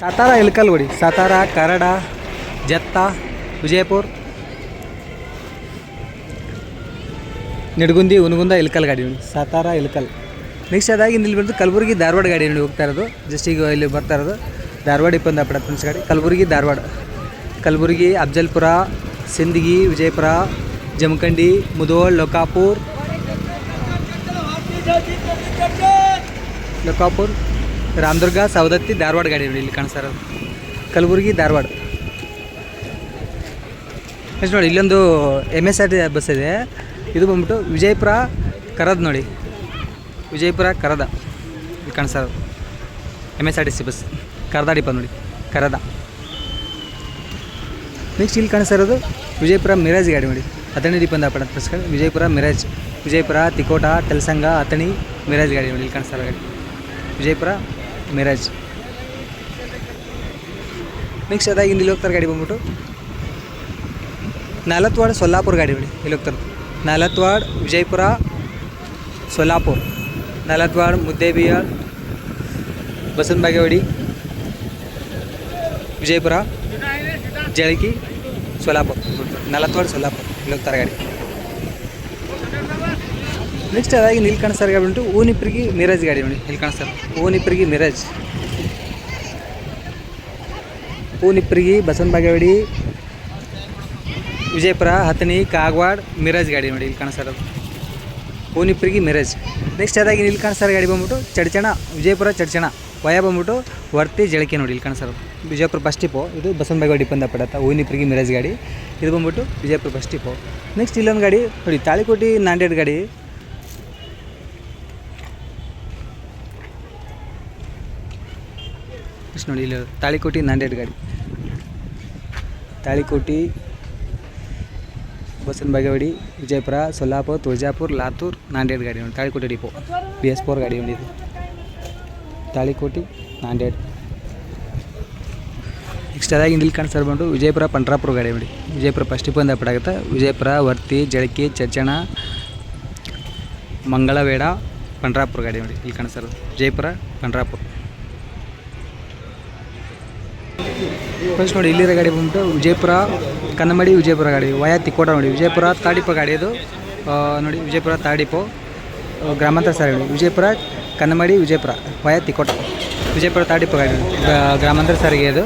सातारा इलकलगुडी सातारा कराड जत्ता ವಿಜಯಪುರ ನಿಡಗುಂದಿ ಉನಗುಂದ ಇಲ್ಕಲ್ ಗಾಡಿ ನೋಡಿ ಸಾತಾರ ಇಲ್ಕಲ್ ನೆಕ್ಸ್ಟ್ ಅದಾಗಿ ಇಲ್ಲಿ ಬಂದು ಕಲಬುರಗಿ ಧಾರವಾಡ ಗಾಡಿ ನೋಡಿ ಹೋಗ್ತಾ ಇರೋದು ಜಸ್ಟ್ ಈಗ ಇಲ್ಲಿ ಬರ್ತಾ ಇರೋದು ಧಾರವಾಡ ಇಪ್ಪಂದ ಪಡ ಫ್ರೆಂಡ್ಸ್ ಗಾಡಿ ಕಲಬುರಗಿ ಧಾರವಾಡ ಕಲಬುರಗಿ ಅಫ್ಜಲ್ಪುರ ಸಿಂದಗಿ ವಿಜಯಪುರ ಜಮಖಂಡಿ ಮುಧೋಳ್ ಲೋಕಾಪುರ್ ಲೋಕಾಪುರ್ ರಾಮದುರ್ಗ, ಸವದತ್ತಿ, ಧಾರವಾಡ ಗಾಡಿ ನೋಡಿ ಇಲ್ಲಿ ಕಾಣಿಸ್ತಾ ಇರೋದು ಕಲಬುರಗಿ, ಧಾರವಾಡ. ನೆಕ್ಸ್ಟ್ ನೋಡಿ, ಇಲ್ಲೊಂದು M S R T bus ಇದೆ. ಇದು ಬಂದ್ಬಿಟ್ಟು ವಿಜಯಪುರ, ಕರದ್ ನೋಡಿ. ವಿಜಯಪುರ, ಕರದ. ಇಲ್ಲಿ ಕಾಣಿಸ್ತಾ ಇರೋದು M S R T C bus. Karad depot ನೋಡಿ. ಕರದ. ನೆಕ್ಸ್ಟ್ ಇಲ್ಲಿ ಕಾಣಿಸ್ತಾ ಇರೋದು ವಿಜಯಪುರ ಮಿರಾಜ್ ಗಾಡಿ ನೋಡಿ. ಅಥಣಿ ಡಿಪಂದ ಪಡೆದ ವಿಜಯಪುರ ಮಿರಾಜ್. ವಿಜಯಪುರ, ತಿಕೋಟ, ತೆಲಸಂಗ, ಅಥಣಿ, ಮಿರಾಜ್ ಗಾಡಿ ನೋಡಿ ಇಲ್ಲಿ ಕಾಣಿಸ್ತಾ ಇರೋ ಗಾಡಿ. ವಿಜಯಪುರ ಮಿರಾಜ್. ನೆಕ್ಸ್ಟ್ ಅದಾಗಿ ಇಲ್ಲಿ ಹೋಗ್ತಾರೆ ಗಾಡಿ ಬಂದ್ಬಿಟ್ಟು. ನಾಲತ್ವಾಡ್ ಸೊಲ್ಲಾಪುರ ಗಾಡಿ ಬಿಡಿ ಇಲ್ಲಿ ಹೋಗ್ತಾರೆ ನಾಲತ್ವಾಡ್ ವಿಜಯಪುರ ಸೊಲ್ಲಾಪುರ. ನಾಲತ್ವಾಡ್ ಮುದ್ದೇಬಿಯಾಳ್ ಬಸವನ ಬಾಗೇವಾಡಿ ವಿಜಯಪುರ ಜಳಕಿ ಸೊಲ್ಲಾಪುರ. ನಲತ್ವಾಡ್ ಸೊಲ್ಲಾಪುರ ಇಲ್ಲಿ ಹೋಗ್ತಾರೆ ಗಾಡಿ. ನೆಕ್ಸ್ಟ್ ಅದಾಗಿ ಇಲ್ಲಿ ಸರ್ ಗಾಡಿ ಉಂಟು ಓನಿಪ್ರಿಗೆ ಮಿರಾಜ್ ಗಾಡಿ ನೋಡಿ ಇಲ್ಲಿ ಕಾಣಿಸ್ತಾರೆ ಓನಿಪ್ರಿಗೆ ಮಿರಾಜ್ ಓನಿಪ್ರಿಗೆ ಬಸವನ ಬಾಗೇವಾಡಿ ವಿಜಯಪುರ ಹತ್ತನಿ ಕಾಗವಾಡ್ ಮಿರಾಜ್ ಗಾಡಿ ನೋಡಿ ಇಲ್ಲಿ ಇರೋದು ಪೂನಿಪ್ರಿಗೆ ಮಿರಾಜ್ ನೆಕ್ಸ್ಟ್ ಅದಾಗಿ ಇಲ್ಲಿ ಸರ್ ಗಾಡಿ ಬಂದ್ಬಿಟ್ಟು ಚಡ್ಚಣ ವಿಜಯಪುರ ಚಡ್ಚಣ. ವಯ ಬಂದ್ಬಿಟ್ಟು ವರ್ತಿ ಜಳಕೆ ನೋಡಿ ಇಲ್ಲಿ ಕಾಣಿಸ್ತಾ ಇರೋದು ವಿಜಯಪುರ ಬಸ್ ಟಿಪೋ ಇದು ಬಸವನ ಬಾಗೇವಾಡಿ ಡಿಪಂದ ಪಡತ್ತ ಓನಿಪ್ರಿಗಿ ಮಿರಾಜ್ ಗಾಡಿ. ಇದು ಬಂದ್ಬಿಟ್ಟು ವಿಜಯಪುರ ಬಸ್ ಟಿಪೋ ನೆಕ್ಸ್ಟ್ ಇಲ್ಲೊಂದು ಗಾಡಿ ನೋಡಿ ತಾಳಿಕೋಟಿ ನಾಂಡೇಡ್ ಗಾಡಿ. ನೆಕ್ಸ್ಟ್ ನೋಡಿ ಇಲ್ಲಿ ತಾಳಿಕೋಟಿ ನಾಂದೇಡ್ ಗಾಡಿ. ತಾಳಿಕೋಟಿ, ಬಸವನ ಬಾಗೇವಾಡಿ, ವಿಜಯಪುರ, ಸೊಲ್ಲಾಪುರ, ತುಳಜಾಪುರ, ಲಾತೂರ್ ನಾಂದೇಡ್ ಗಾಡಿ ನೋಡಿ Talikoti depot B S four ಗಾಡಿ ಹೊಂದಿದೆ ತಾಳಿಕೋಟಿ ನಾಂದೇಡ್ ನೆಕ್ಸ್ಟ್ ಅದಾಗಿ ಇಲ್ಲಿ ಕಾಣಿಸ್ತಾ ಬಂದು ವಿಜಯಪುರ, ಪಂಡ್ರಾಪುರ ಗಾಡಿ ನೋಡಿ ವಿಜಯಪುರ ಫಸ್ಟ್ ಅಂತ ಪಡಾಗುತ್ತೆ ವಿಜಯಪುರ, ವರ್ತಿ, ಜಳಕಿ, ಚಚ್ಚಣ, ಮಂಗಳವೇಡ, ಪಂಡ್ರಾಪುರ ಗಾಡಿ ನೋಡಿ ಇಲ್ಲಿ ಇರೋದು ವಿಜಯಪುರ, ಪಂಡ್ರಾಪುರ. ಫಸ್ಟ್ ನೋಡಿ, ಇಲ್ಲಿರೋ ಗಾಡಿ ಬಂದ್ಬಿಟ್ಟು ವಿಜಯಪುರ ಕನ್ನಮಡಿ ವಿಜಯಪುರ ಗಾಡಿ ವಯಾತಿ ತಿಕೋಟ ನೋಡಿ. ವಿಜಯಪುರ ತಾಡಿಪ ಗಾಡಿ ಇದು ನೋಡಿ, ವಿಜಯಪುರ ತಾಡಿಪು ಗ್ರಾಮಾಂತರ ಸಾರಿ ನೋಡಿ. ವಿಜಯಪುರ ಕನ್ನಮಡಿ ವಿಜಯಪುರ ವಯಾತಿ ತಿಕೋಟ ವಿಜಯಪುರ ತಾಡಿಪ ಗಾಡಿ ಗ್ರಾಮಾಂತರ ಸಾರಿಗೆ ಇದು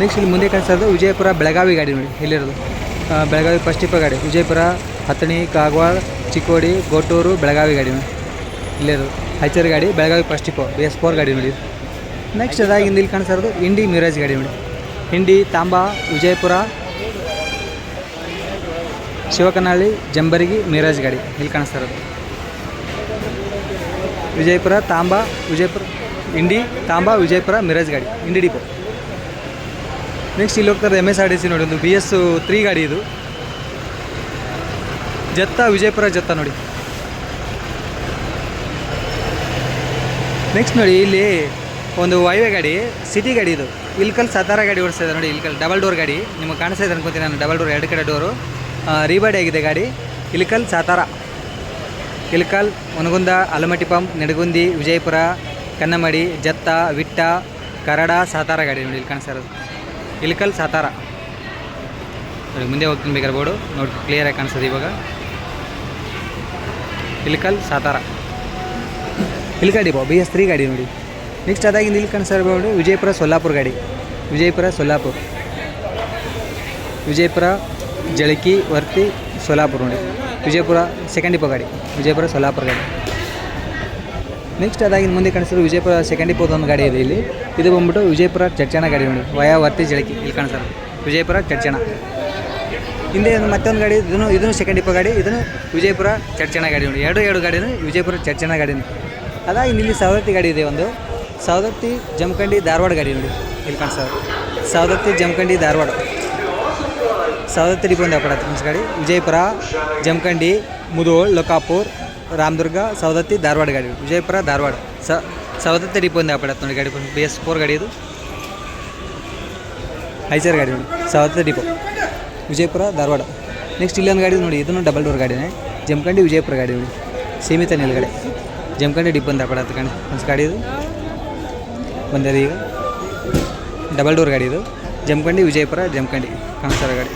ನೆಕ್ಸ್ಟ್ ಇಲ್ಲಿ ಮುಂದೆ ಕಾಣಿಸೋದು ವಿಜಯಪುರ ಬೆಳಗಾವಿ ಗಾಡಿ ನೋಡಿ, ಇಲ್ಲಿರೋದು. ಬೆಳಗಾವಿ ಫಸ್ಟ್ ಟಿಪ ಗಾಡಿ. ವಿಜಯಪುರ ಹತ್ತಣಿ ಕಾಗವಾಡ, ಚಿಕ್ಕೋಡಿ, ಗೋಟೂರು, ಬೆಳಗಾವಿ ಗಾಡಿ ನೋಡಿ. ಇಲ್ಲಿರೋದು. ಹೈಚರ್ ಗಾಡಿ, Belagavi first B S four ಗಾಡಿ ನೋಡಿ. ನೆಕ್ಸ್ಟ್ ಅದಾಗಿಂದ ಇಲ್ಲಿ ಕಾಣಿಸೋದು ಇಂಡಿ ಮಿರಾಜ್ ಗಾಡಿ ನೋಡಿ. ಹಿಂಡಿ, ತಾಂಬಾ, ವಿಜಯಪುರ, ಶಿವಕನಹಳ್ಳಿ, ಜಂಬರಗಿ ಮಿರಾಜ್ ಗಾಡಿ ಇಲ್ಲಿ ಕಾಣಿಸ್ತಾ ಇರೋದು. ವಿಜಯಪುರ, ತಾಂಬಾ, ವಿಜಯಪುರ, ಹಿಂಡಿ, ತಾಂಬಾ, ವಿಜಯಪುರ ಮಿರಾಜ್ ಗಾಡಿ ಇಂಡಿ ಡಿಪೋ. ನೆಕ್ಸ್ಟ್ ಇಲ್ಲಿ ಹೋಗ್ತಾರೆ M S R D C ನೋಡಿ, ಒಂದು ಬಿ ಎಸ್ ತ್ರೀ ಗಾಡಿ ಇದು. ಜತ್ತ, ವಿಜಯಪುರ ಜತ್ತ ನೋಡಿ. ನೆಕ್ಸ್ಟ್ ನೋಡಿ, ಇಲ್ಲಿ ಒಂದು ವೈವೇ ಗಾಡಿ ಸಿಟಿ ಗಾಡಿ ಇದು. ಇಲ್ಕಲ್ ಸತಾರ ಗಾಡಿ ಓಡಿಸ್ತಾ ಇದೆ ನೋಡಿ, ಇಲ್ಕಲ್ ಡಬಲ್ ಡೋರ್ ಗಾಡಿ. ನಿಮಗೆ ಕಾಣಿಸ್ತಾ ಇದೆ ಅನ್ಕೋತೀನಿ ನಾನು, ಡಬಲ್ ಡೋರ್, ಎರಡು ಕಡೆ ಡೋರು. ರೀಬಾಡಿ ಆಗಿದೆ ಗಾಡಿ. ಇಲ್ಕಲ್ ಸತಾರ. ಇಲ್ಕಲ್ ಒನಗುಂದ ಅಲಮಟ್ಟಿ ಪಂಪ್, ನೆಡಗುಂದಿ, ವಿಜಯಪುರ, ಕನ್ನಮಡಿ, ಜತ್ತ, ವಿಟ್ಟ, ಕರಡ ಸತಾರ ಗಾಡಿ ನೋಡಿ, ಇಲ್ಲಿ ಕಾಣಿಸ್ತಾ ಇರೋದು. ಇಲ್ಕಲ್ ಸಾತಾರ. ಮುಂದೆ ಹೋಗ್ತೀನಿ ಬೇಕಾದ್ರೆ ಬೋರ್ಡು. ನೋಡಿ ಕ್ಲಿಯರಾಗಿ ಕಾಣಿಸೋದು ಇವಾಗ. ಇಲ್ಕಲ್ ಸಾತಾರ. ಇಲ್ಕಾಡಿ ಬಾ, ಬಿ ಎಸ್ ತ್ರೀ ಗಾಡಿ ನೋಡಿ. ನೆಕ್ಸ್ಟ್ ಅದಾಗಿ ಇಲ್ಲಿ ಕಾಣಿಸ್ತಾ ವಿಜಯಪುರ ಸೊಲ್ಲಾಪುರ ಗಾಡಿ. ವಿಜಯಪುರ ಸೊಲ್ಲಾಪುರ. ವಿಜಯಪುರ ಜಳಕಿ, ವರ್ತಿ, ಸೊಲ್ಲಾಪುರ ನೋಡಿ. ವಿಜಯಪುರ ಸೆಕೆಂಡ್ ಡಿಪೋ ಗಾಡಿ. ವಿಜಯಪುರ ಸೊಲ್ಲಾಪುರ ಗಾಡಿ. ನೆಕ್ಸ್ಟ್ ಅದಾಗಿ ಮುಂದೆ ಕಾಣಿಸಿದ್ರು ವಿಜಯಪುರ ಸೆಕೆಂಡ್ ಡಿಪೋದ ಒಂದು ಗಾಡಿ ಇದೆ ಇಲ್ಲಿ. ಇದು ಬಂದ್ಬಿಟ್ಟು ವಿಜಯಪುರ ಚರ್ಚಣ ಗಾಡಿ ನೋಡಿ. ವಯ, ವರ್ತಿ, ಜಳಕಿ ಇಲ್ಲಿ ಕಾಣಿಸ್ತಾರೆ ವಿಜಯಪುರ ಚರ್ಚಣ ಹಿಂದೆ ಒಂದು ಮತ್ತೊಂದು ಗಾಡಿ, ಇದನ್ನು ಇದನ್ನು ಸೆಕೆಂಡ್ ಡಿಪೋ ಗಾಡಿ, ಇದನ್ನು ವಿಜಯಪುರ ಚರ್ಚಣ ಗಾಡಿ ನೋಡಿ. ಎರಡು ಎರಡು ಗಾಡಿನೂ ವಿಜಯಪುರ ಚರ್ಚಣ ಗಾಡಿನೂ. ಅದಾಗಿ ಇಲ್ಲಿ ಸವರ್ತಿ ಗಾಡಿ ಇದೆ ಒಂದು. ಸವದತ್ತಿ ಜಮಖಂಡಿ ಧಾರವಾಡ ಗಾಡಿ ನೋಡಿ ಇಲ್ಲಿ ಕಾಣಿಸ್ತದೆ ಸವದತ್ತಿ ಜಮಖಂಡಿ ಧಾರವಾಡ ಸವದತ್ತಿ ಡಿಪೋ ಒಂದು ಅಪಡ ಫ್ರೆಂಡ್ಸ್ ಗಾಡಿ ವಿಜಯಪುರ ಜಮಖಂಡಿ ಮುಧೋಳ್ ಲೋಕಾಪುರ್ ರಾಮದುರ್ಗ ಸವದತ್ತಿ ಧಾರವಾಡ ಗಾಡಿ ವಿಜಯಪುರ ಧಾರವಾಡ ಸ ಸವದತ್ತಿ ಡಿಪೋ ಒಂದು ಅಪಡತ್ತೆ ನೋಡಿ ಗಾಡಿ ಬಿ ಎಸ್ ಫೋರ್ ಗಾಡಿ ಇದು ಐಚರ್ ಗಾಡಿ ನೋಡಿ ಸವದತ್ತಿ ಡಿಪೋ ವಿಜಯಪುರ ಧಾರವಾಡ ನೆಕ್ಸ್ಟ್ ಇಲ್ಲೊಂದು ಗಾಡಿ ನೋಡಿ ಇದನ್ನು ಡಬಲ್ ಡೋರ್ ಗಾಡಿನೇ ಜಮಖಂಡಿ ವಿಜಯಪುರ ಗಾಡಿ ನೋಡಿ ಸೀಮಿತ ನಿಲ್ಗಡೆ ಜಮಖಂಡಿ ಡಿಪ್ ಅಂತ ಪಡತ್ತೆ ಕಣ್ ಒಂದು ಗಾಡಿ ಇದು ಬಂದಿದೆ ಈಗ. ಡಬಲ್ ಡೋರ್ ಗಾಡಿ ಇದು. ಜಮಖಂಡಿ, ವಿಜಯಪುರ, ಜಮಖಂಡಿ ಕಾಣಿಸ್ತಾರ ಗಾಡಿ.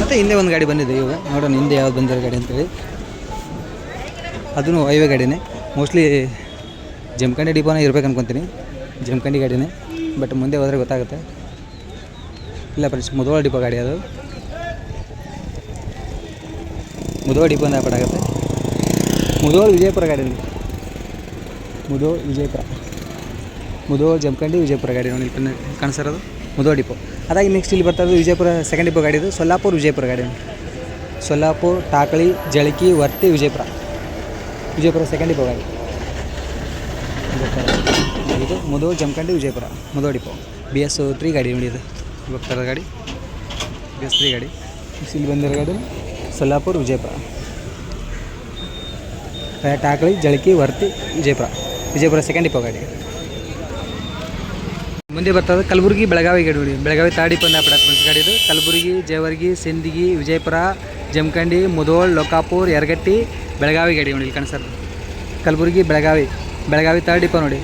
ಮತ್ತು ಹಿಂದೆ ಒಂದು ಗಾಡಿ ಬಂದಿದೆ ಇವಾಗ ನೋಡೋಣ, ಹಿಂದೆ ಯಾವ್ದು ಬಂದಿರೋ ಗಾಡಿ ಅಂತೇಳಿ ಅದೂ ಹೈವೇ ಗಾಡಿನೇ. ಮೋಸ್ಟ್ಲಿ ಜಮಖಂಡಿ ಡಿಪೋನೇ ಇರ್ಬೇಕು ಅನ್ಕೊತೀನಿ. ಜಮಖಂಡಿ ಗಾಡಿನೇ. ಬಟ್ ಮುಂದೆ ಹೋದರೆ ಗೊತ್ತಾಗುತ್ತೆ. ಇಲ್ಲ ಫ್ರೆಂಡ್ಸ್, ಮುದೋಳ ಡಿಪೋ ಗಾಡಿ ಅದು. ಮುದೋಳ ಡಿಪೋ ಅಂತ ಆಗುತ್ತೆ ಮುದೋಳ, ವಿಜಯಪುರ ಗಾಡಿ ಇದು. ವಿಜಯಪುರ. ಮುಧೋಳ ಜಮಖಂಡಿ ವಿಜಯಪುರ ಗಾಡಿ ನೋಡಿ ಇಲ್ಲಿ ಕಾಣಿಸಿರೋದು ಮುಧೋಳ ಡಿಪೋ. ಅದಾಗಿ ನೆಕ್ಸ್ಟ್ ಇಲ್ಲಿ ಬರ್ತಾ ಇರೋದು ವಿಜಯಪುರ ಸೆಕೆಂಡ್ ಡಿಪೋ ಗಾಡಿ ಇದು. ಸೊಲ್ಲಾಪುರ ವಿಜಯಪುರ ಗಾಡಿ ಸೊಲ್ಲಾಪುರ ಟಾಕಳಿ ಜಳಕಿ, ವರ್ತಿ, ವಿಜಯಪುರ. ವಿಜಯಪುರ ಸೆಕೆಂಡ್ ಡಿಪೋ ಗಾಡಿ. ಇದು Mudhol Jamkhandi Vijayapura. Mudhol depot. B S three ಗಾಡಿ ನೋಡಿ ಇದು. ಇರೋ ಗಾಡಿ. ಬಿ ಎಸ್ ತ್ರೀ ಗಾಡಿ. ಇಲ್ಲಿ ಬಂದಿರೋ ಗಾಡಿ ಸೊಲ್ಲಾಪುರ ವಿಜಯಪುರ. ಟಾಕಳಿ ಜಳಕಿ, ವರ್ತಿ, ವಿಜಯಪುರ. ವಿಜಯಪುರ ಸೆಕೆಂಡ್ ಇಪ್ಪ ಗಾಡಿ. ಮುಂದೆ ಬರ್ತದೆ ಕಲಬುರಗಿ ಬೆಳಗಾವಿ ಗಾಡಿ ನೋಡಿ. ಬೆಳಗಾವಿ ತಾಡಿ ಪಂದ ಫ್ರೆಂಡ್ಸ್ ಗಾಡಿ ಇದು ಕಲಬುರಗಿ, ಜೇವರ್ಗಿ, ಸಿಂದಗಿ, ವಿಜಯಪುರ, ಜಮಖಂಡಿ ಮುಧೋಳ್ ಲೋಕಾಪುರ್, ಯರಗಟ್ಟಿ, ಬೆಳಗಾವಿ ಗಾಡಿ ನೋಡಿ ಇಲ್ಲಿ ಕಾಣಿಸೋದು ಕಲಬುರಗಿ, ಬೆಳಗಾವಿ ಬೆಳಗಾವಿ ತರ್ಡ್ ಡಿಪೋ ನೋಡಿ.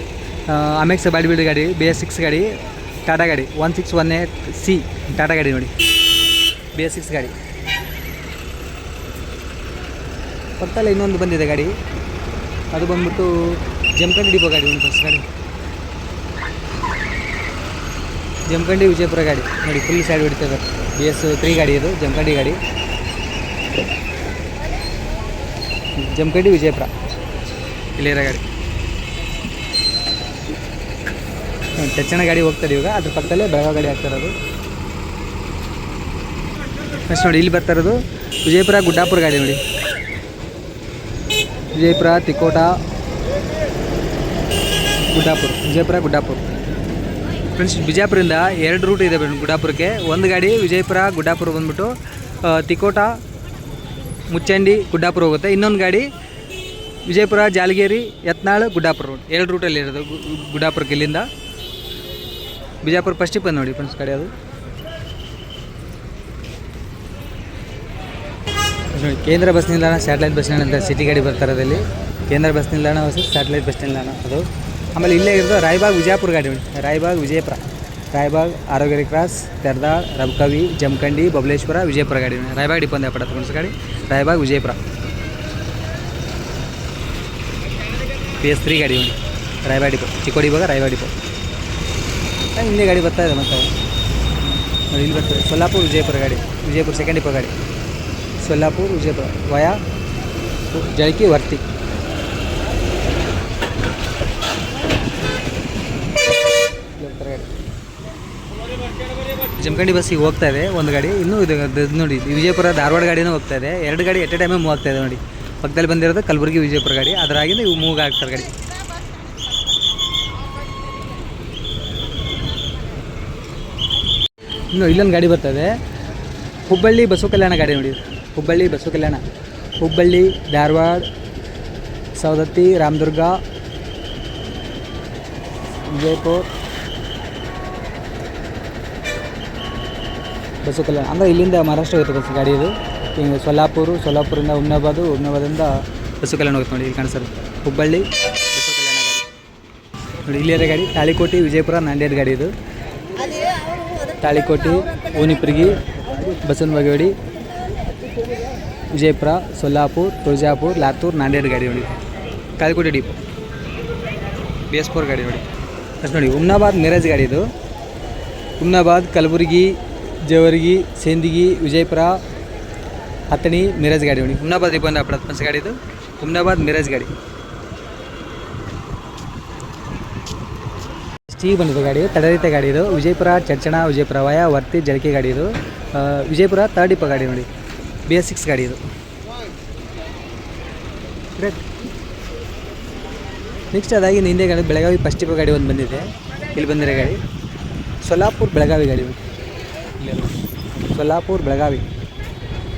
ಅಮೆಕ್ಸ್ ಬಾಡಿ ಬಿಲ್ಡ್ ಗಾಡಿ ಬಿ ಎಸ್ ಸಿಕ್ಸ್ ಗಾಡಿ ಟಾಟಾ ಗಾಡಿ one six one eight C Tata ಗಾಡಿ ನೋಡಿ. ಬಿ ಎಸ್ ಸಿಕ್ಸ್ ಗಾಡಿ. ಪಕ್ಕದಲ್ಲಿ ಇನ್ನೊಂದು ಬಂದಿದೆ ಗಾಡಿ. ಅದು ಬಂದ್ಬಿಟ್ಟು ಜಮಖಂಡಿ ಡಿಪೋ ಗಾಡಿ ಒಂದು ಫಸ್ಟ್ ಗಾಡಿ. ಜಮಖಂಡಿ ವಿಜಯಪುರ ಗಾಡಿ. ನೋಡಿ ಫುಲ್ ಸೈಡ್ ಹೊಡಿತದೆ ಬಿ ಎಸ್ ತ್ರೀ ಗಾಡಿ ಇದು ಜಮಖಂಡಿ ಗಾಡಿ. ಜಮಖಂಡಿ ವಿಜಯಪುರ. ಇಲ್ಲಿರೋ ಗಾಡಿ. ಹ್ಮ್, ಟಚ್ಚಣ ಗಾಡಿ ಹೋಗ್ತಾರೆ ಇವಾಗ. ಅದ್ರ ಪಕ್ಕದಲ್ಲೇ ಬೆಳಗಾವಿ ಗಾಡಿ ಆಗ್ತಾ ಇರೋದು. ನೆಕ್ಸ್ಟ್ ನೋಡಿ ಇಲ್ಲಿ ಬರ್ತಾ ಇರೋದು ವಿಜಯಪುರ ಗುಡ್ಡಾಪುರ ಗಾಡಿ ನೋಡಿ. ವಿಜಯಪುರ, ತಿಕೋಟ, ಗುಡ್ಡಾಪುರ, ವಿಜಯಪುರ, ಗುಡ್ಡಾಪುರ. ಫ್ರೆಂಡ್ಸ್ ಬಿಜಾಪುರಿಂದ ಎರಡು ರೂಟ್ ಇದೆ ಗುಡ್ಡಾಪುರಕ್ಕೆ. ಒಂದು ಗಾಡಿ ವಿಜಯಪುರ, ಗುಡ್ಡಾಪುರ ಬಂದ್ಬಿಟ್ಟು ತಿಕೋಟ, ಮುಚ್ಚಂಡಿ, ಗುಡ್ಡಾಪುರ ಹೋಗುತ್ತೆ. ಇನ್ನೊಂದು ಗಾಡಿ ವಿಜಯಪುರ, ಜಾಲಗೇರಿ, ಯತ್ನಾಳ್, ಗುಡ್ಡಾಪುರ ರೋಡ್ ಎರಡು ರೂಟಲ್ಲಿ ಇರೋದು ಗುಡ್ಡಾಪುರಕ್ಕೆ ಇಲ್ಲಿಂದ. ಬಿಜಾಪುರ ಫಸ್ಟಿಗೆ ಬಂದು ನೋಡಿ ಫ್ರೆಂಡ್ಸ್ ಕಡೆ ಅದು. ಕೇಂದ್ರ ಬಸ್ ನಿಲ್ದಾಣ ಸ್ಯಾಟಲೈಟ್ ಬಸ್ ನಿಲ್ದಾಣ ಅಂತ ಸಿಟಿ ಗಾಡಿ ಬರ್ತಾರೆ ಅದರಲ್ಲಿ ಕೇಂದ್ರ ಬಸ್ ನಿಲ್ದಾಣ ಹೊಸ ಸ್ಯಾಟಲೈಟ್ ಬಸ್ ನಿಲ್ದಾಣ ಅದು. ಆಮೇಲೆ ಇಲ್ಲೇ ಇರೋದು ರಾಯ್ಬಾಗ್ ವಿಜಯಪುರ ಗಾಡಿ ರಾಯ್ಬಾಗ್ ವಿಜಯಪುರ. ರಾಯ್ಬಾಗ್, ಆರೋಗ್ಯ ಕ್ರಾಸ್, ತೆರ್ದಾಳ್, ರಬ್ಕವಿ, ಜಮಖಂಡಿ, ಬಬಲೇಶ್ವರ, ವಿಜಯಪುರ ಗಾಡಿ ರಾಯ್ಬಾಗ್ ರಾಯಬಾಗ್ ಡಿಪೋ ಅಂತ ಪಡತ್ತೆ ಫ್ರೆಂಡ್ಸ್ ಗಾಡಿ. Raybag, Vijayapura. P S three ಗಾಡಿ ಉಂಟು. ರಾಯ್ಬಾಗ್ ಡಿಪೋ. ಚಿಕ್ಕೋಡಿ ಭಾಗ ರಾಯ್ಬಾಗ್ ಡಿಪೋ. ಹಿಂದೆ ಗಾಡಿ ಬರ್ತಾ ಇದೆ ಮತ್ತೆ. ಇಲ್ಲಿ ಬರ್ತದೆ ಸೊಲ್ಲಾಪುರ, ವಿಜಯಪುರ ಗಾಡಿ. ವಿಜಯಪುರ ಸೆಕೆಂಡ್ ಡಿಪೋ ಗಾಡಿ. ಸೊಲ್ಲಾಪುರ ವಿಜಯಪುರ ವಯಾ ಜಳಕಿ ವರ್ತಿ ಜಮಖಂಡಿ ಬಸ್ಸಿಗೆ ಹೋಗ್ತಾ ಇದೆ, ಒಂದು ಗಾಡಿ, ಇನ್ನೂ ಇದು ನೋಡಿ, ವಿಜಯಪುರ ಧಾರವಾಡ ಗಾಡಿನೂ ಹೋಗ್ತಾ ಇದೆ, ಎರಡು ಗಾಡಿ ಎಟ್ ಎ ಟೈಮೇ ಮೂವ್ ಆಗ್ತಾ ಇದೆ ನೋಡಿ. ಪಕ್ಕದಲ್ಲಿ ಬಂದಿರೋದು ಕಲಬುರಗಿ ವಿಜಯಪುರ ಗಾಡಿ ಅದರಾಗಿಂದ ಇವು ಮೂವ್ ಆಗ್ತಾರೆ ಗಾಡಿ. ಇನ್ನು ಇಲ್ಲೊಂದು ಗಾಡಿ ಬರ್ತದೆ, ಹುಬ್ಬಳ್ಳಿ ಬಸವ ಕಲ್ಯಾಣ ಗಾಡಿ ನೋಡಿ. ಹುಬ್ಬಳ್ಳಿ ಬಸವ ಕಲ್ಯಾಣ ಹುಬ್ಬಳ್ಳಿ, ಧಾರವಾಡ, ಸವದತ್ತಿ, ರಾಮದುರ್ಗ, ವಿಜಯಪುರ ಬಸವ ಕಲ್ಯಾಣ ಅಂದರೆ ಇಲ್ಲಿಂದ ಮಹಾರಾಷ್ಟ್ರ ಹೋಗುತ್ತೆ ಬಸ್ ಗಾಡಿ ಇದು. ಹಿಂಗೆ ಸೊಲ್ಲಾಪುರ ಸೊಲ್ಲಾಪುರಿಂದ ಹುಮ್ನಾಬಾದು ಹುಮ್ನಾಬಾದಿಂದ ಬಸವ ಕಲ್ಯಾಣ ಹೋಗುತ್ತೆ ನೋಡಿ ಇಲ್ಲಿ ಕಾಣಿಸೋದು. ಹುಬ್ಬಳ್ಳಿ ಬಸವ ಗಾಡಿ. ನೋಡಿ ಇಲ್ಲಿಯರ ಗಾಡಿ, ತಾಳಿಕೋಟಿ, ವಿಜಯಪುರ ನಾಂದೇಡ್ ಗಾಡಿ ಇದು. ತಾಳಿಕೋಟೆ ಬಸವನ ಬಸವನಬಾಗೇವಾಡಿ. ವಿಜಯಪುರ, ಸೊಲ್ಲಾಪುರ್, ತುಳಜಾಪುರ್, ಲಾತೂರ್, ನಾಂದೇಡ್ ಗಾಡಿ ನೋಡಿ. Talikote depot. B S four ಗಾಡಿ ನೋಡಿ. ಅಷ್ಟು ನೋಡಿ, ಉಮ್ನಾಬಾದ್ ಮಿರಾಜ್ ಗಾಡಿ ಇದು. ಉಮ್ನಾಬಾದ್, ಕಲಬುರಗಿ, ಜವರ್ಗಿ, ಸೇಂದಿಗಿ, ವಿಜಯಪುರ ಹತ್ತಣಿ ಮಿರಾಜ್ ಗಾಡಿ ನೋಡಿ. ಹುಮ್ನಾಬಾದ್ ಬಂದ ಪಂಚ ಗಾಡಿ ಇದು. ಉಮ್ನಾಬಾದ್ ಮಿರಾಜ್ ಗಾಡಿ. ಸ್ಟೀವ್ ಬಂದಿದೆ ಗಾಡಿ ತಡರಿತ ಗಾಡಿ ಇದು. ವಿಜಯಪುರ, ಚರ್ಚಣ, ವಿಜಯಪುರ ವಯ, ವರ್ತಿ, ಜಳಕೆ ಗಾಡಿ ಇದು. ವಿಜಯಪುರ ತರ್ಡ್ ಡಿಪ ಗಾಡಿ ನೋಡಿ. ಬಿ ಎಸ್ ಸಿಕ್ಸ್ ಗಾಡಿ ಇದು. ನೆಕ್ಸ್ಟ್ ಅದಾಗಿ ಹಿಂದೆ ಗಾಡಿ ಬೆಳಗಾವಿ ಫಸ್ಟ್ ಟಿಪ್ ಗಾಡಿ ಒಂದು ಬಂದಿದೆ. ಇಲ್ಲಿ ಬಂದಿರೋ ಗಾಡಿ. ಸೊಲ್ಲಾಪುರ್ ಬೆಳಗಾವಿ ಗಾಡಿ ಸೊಲ್ಲಾಪುರ್ ಬೆಳಗಾವಿ.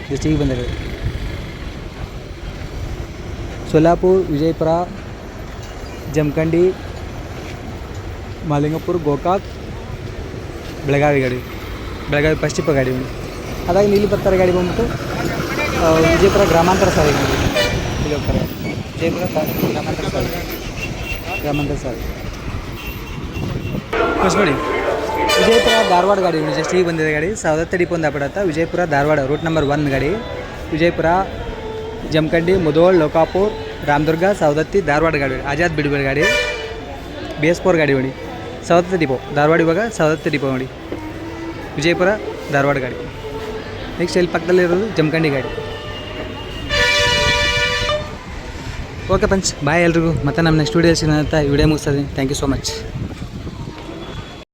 ಡಿಸ್ಟಿಗೆ ಬಂದಿರೋ ಗಾಡಿ. ಸೊಲ್ಲಾಪುರ್ ವಿಜಯಪುರ ಜಮಖಂಡಿ ಮಾಲಿಂಗಪುರ್ ಗೋಕಾಕ್ ಬೆಳಗಾವಿ ಗಾಡಿ. ಬೆಳಗಾವಿ ಪಶ್ಚಿಮ ಗಾಡಿ ಉಂಟು ಅದಾಗಿ ಇಲ್ಲಿ ಬರ್ತಾರೆ ಗಾಡಿ ಬಂದ್ಬಿಟ್ಟು ವಿಜಯಪುರ ಗ್ರಾಮಾಂತರ ಸಾರಿಗೆ ಇಲ್ಲಿ ಹೋಗ್ತಾರೆ. ವಿಜಯಪುರ ಗ್ರಾಮಾಂತರ ಸಾರಿಗೆ. ಗ್ರಾಮಾಂತರ ಸಾರಿಗೆ. ನೋಡಿ ವಿಜಯಪುರ ಧಾರವಾಡ ಗಾಡಿ ಜಸ್ಟ್ ಈಗ ಬಂದಿದೆ ಗಾಡಿ. ಸಾವಿರದ ಡಿಪೋ ಒಂದು ಬಿಡತ್ತ Vijayapura Dharwad route number one ಗಾಡಿ. ವಿಜಯಪುರ ಜಮಖಂಡಿ ಮುದೋಳ್ ಲೋಕಾಪುರ್ ರಾಮದುರ್ಗ ಸವದತ್ತಿ ಧಾರವಾಡ ಗಾಡಿ. ಆಜಾದ್ ಬಿಡುಗಡೆ ಗಾಡಿ. ಬಿ ಎಸ್ ಫೋರ್ ಗಾಡಿ ನೋಡಿ. ಸವದತ್ತಿ ಡಿಪೋ ಧಾರವಾಡ ಇವಾಗ ಸೌದತ್ತಿ ಡಿಪೋ ನೋಡಿ. ವಿಜಯಪುರ ಧಾರವಾಡ ಗಾಡಿ. ನೆಕ್ಸ್ಟ್ ಇಲ್ಲಿ ಪಕ್ಕದಲ್ಲಿರೋದು ಜಮಖಂಡಿ ಗಾಡಿ. ಓಕೆ ಪಂಚ್, ಬಾಯ್ ಎಲ್ರಿಗೂ. ಮತ್ತೆ ನಮ್ಮ ನೆಕ್ಸ್ಟ್ ವೀಡಿಯೋ ಸಿಗೋಣ ಅಂತ ವಿಡಿಯೋ ಮುಗಿಸ್ತೀನಿ. Thank you so much